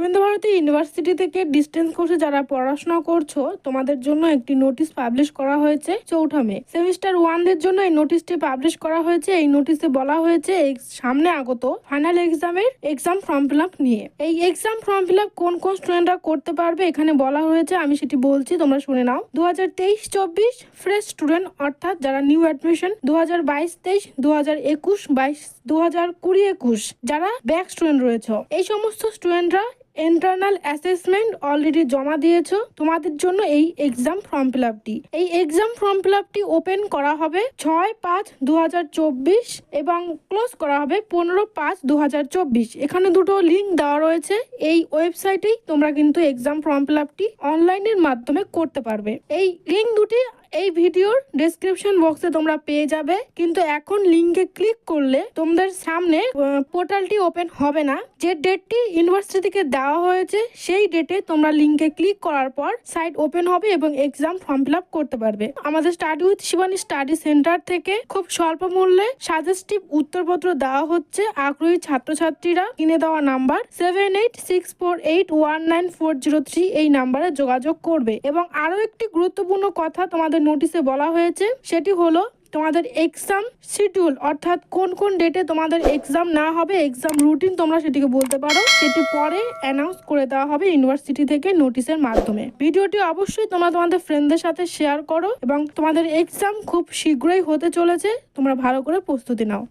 Rabindra Bharati university থেকে distance কোর্সে যারা পড়াশোনা করছ, তোমাদের জন্য একটি নোটিশ পাবলিশ করা হয়েছে চৌঠা মে। সেমিস্টার ওয়ানদের জন্য এই নোটিশটি পাবলিশ করা হয়েছে। এই নোটিশে বলা হয়েছে সামনে আগত ফাইনাল এক্সামের এক্সাম ফর্ম ফিল আপ নিয়ে। এই এক্সাম ফর্ম ফিল আপ কোন কোন স্টুডেন্টরা করতে পারবে এখানে বলা হয়েছে, আমি সেটি বলছি, তোমরা শুনে নাও। দু হাজার তেইশ চব্বিশ ফ্রেশ স্টুডেন্ট অর্থাৎ যারা নিউ অ্যাডমিশন দু হাজার বাইশ তেইশ দু হাজার একুশ বাইশ দু হাজার কুড়ি একুশ, যারা ব্যাক স্টুডেন্ট রয়েছে। এই সমস্ত স্টুডেন্টরা ইন্টারনাল অ্যাসেসমেন্ট অলরেডি জমা দিয়েছ, তোমাদের জন্য এই এক্সাম ফর্ম ফিল আপটি এই এক্সাম ফর্ম ফিল আপটি ওপেন করা হবে ছয় পাঁচ দু এবং ক্লোজ করা হবে পনেরো পাঁচ দু এখানে দুটো লিঙ্ক দেওয়া রয়েছে, এই ওয়েবসাইটেই তোমরা কিন্তু এক্সাম ফর্ম ফিল আপটি অনলাইনের মাধ্যমে করতে পারবে। এই লিঙ্ক দুটি এই ভিডিওর ডেসক্রিপশন বক্সে তোমরা পেয়ে যাবে। কিন্তু এখন লিঙ্কে ক্লিক করলে তোমাদের সামনে পোর্টালটি ওপেন হবে না। যে ডেটটি ইউনিভার্সিটি থেকে দেওয়া হয়েছে, সেই ডেটে তোমরা লিঙ্কে ক্লিক করার পর সাইট ওপেন হবে এবং এক্সাম ফর্ম ফিল করতে পারবে। আমাদের study with Shibani study centre থেকে খুব স্বল্প মূল্যে সাজেস্টিভ উত্তরপত্র দেওয়া হচ্ছে। আগ্রহী ছাত্রছাত্রীরা কিনে দেওয়া number seven eight six four eight one nine four zero three এই নাম্বারে যোগাযোগ করবে। এবং আরও একটি গুরুত্বপূর্ণ কথা তোমাদের নোটিশে বলা হয়েছে, সেটি হলো তোমাদের এক্সাম শিডিউল অর্থাৎ কোন কোন ডেটে তোমাদের এক্সাম না হবে এক্সাম রুটিন তোমরা সেটিকে বলতে পারো। সেটি পরে অ্যানাউন্স করে দেওয়া হবে ইউনিভার্সিটি থেকে নোটিশের মাধ্যমে। ভিডিওটি অবশ্যই তোমরা তোমাদের ফ্রেন্ডদের সাথে শেয়ার করো এবং তোমাদের এক্সাম খুব শীঘ্রই হতে চলেছে, তোমরা ভালো করে প্রস্তুতি নাও।